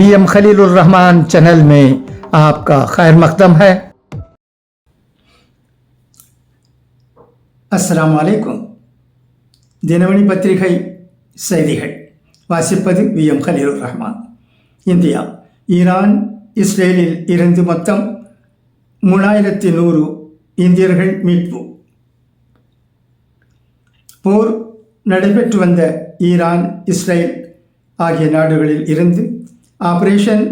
V M Khalilur Rahman channel में आपका खैर मकदम है அஸ்ஸலாமு அலைக்கும் தினமணி பத்திரிகை செய்திகள் வாசிப்பது V M Khalilur Rahman India Iran இஸ்ரேலில் இருந்து மொத்தம் மூணாயிரத்தி நூறு இந்தியர்கள் மீட்பு போர் நடைபெற்று வந்த ஈரான் இஸ்ரேல் ஆகிய நாடுகளில் இருந்து ஆபரேஷன்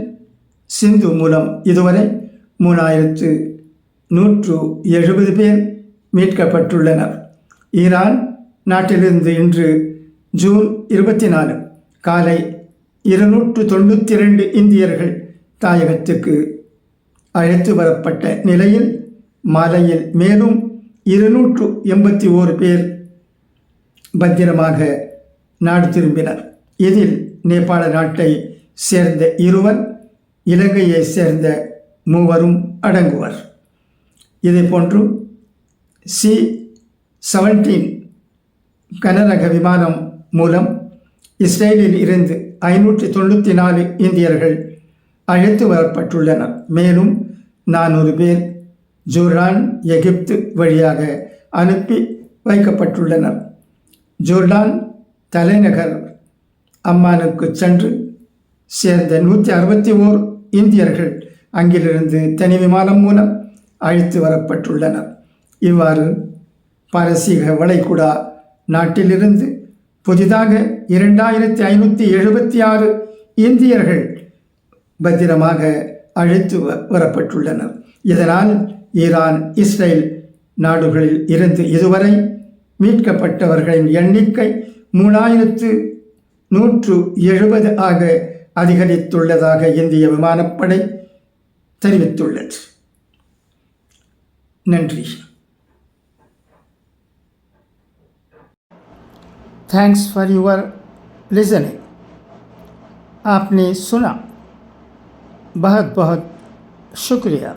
சிந்து மூலம் இதுவரை மூணாயிரத்து நூற்று எழுபது பேர் மீட்கப்பட்டுள்ளனர். ஈரான் நாட்டிலிருந்து இன்று ஜூன் இருபத்தி நாலு காலை இருநூற்று தொண்ணூற்றி ரெண்டு இந்தியர்கள் தாயகத்துக்கு அழைத்து வரப்பட்ட நிலையில் மாலையில் மேலும் இருநூற்று எண்பத்தி ஓரு பேர் பத்திரமாக நாடு திரும்பினர். இதில் நேபாள நாட்டை சேர்ந்த இருவர் இலங்கையை சேர்ந்த மூவரும் அடங்குவர். இதேபோன்று சி செவன்டீன் கனரக விமானம் மூலம் இஸ்ரேலில் இருந்து ஐநூற்றி தொண்ணூற்றி நாலு இந்தியர்கள் அழைத்து வரப்பட்டுள்ளனர். மேலும் நானூறு பேர் ஜோர்டான் எகிப்து வழியாக அனுப்பி வைக்கப்பட்டுள்ளனர். ஜோர்டான் தலைநகர் அம்மானுக்கு சென்று சேர்ந்த நூற்றி அறுபத்தி ஓர் இந்தியர்கள் அங்கிலிருந்து தனி விமானம் மூலம் அழைத்து வரப்பட்டுள்ளனர். இவ்வாறு பாரசீக வளைகுடா நாட்டிலிருந்து புதிதாக இரண்டாயிரத்தி ஐநூற்றி எழுபத்தி ஆறு இந்தியர்கள் பத்திரமாக அழைத்து வ- வரப்பட்டுள்ளனர். இதனால் ஈரான் இஸ்ரேல் நாடுகளில் இருந்து இதுவரை மீட்கப்பட்டவர்களின் எண்ணிக்கை மூணாயிரத்து நூற்று எழுபது ஆக அதிகரித்துள்ளதாக இந்திய விமானப்படை தெரிவித்துள்ளது நன்றி थैंक्स फॉर योर लिसनिंग आपने सुना बहुत बहुत शुक्रिया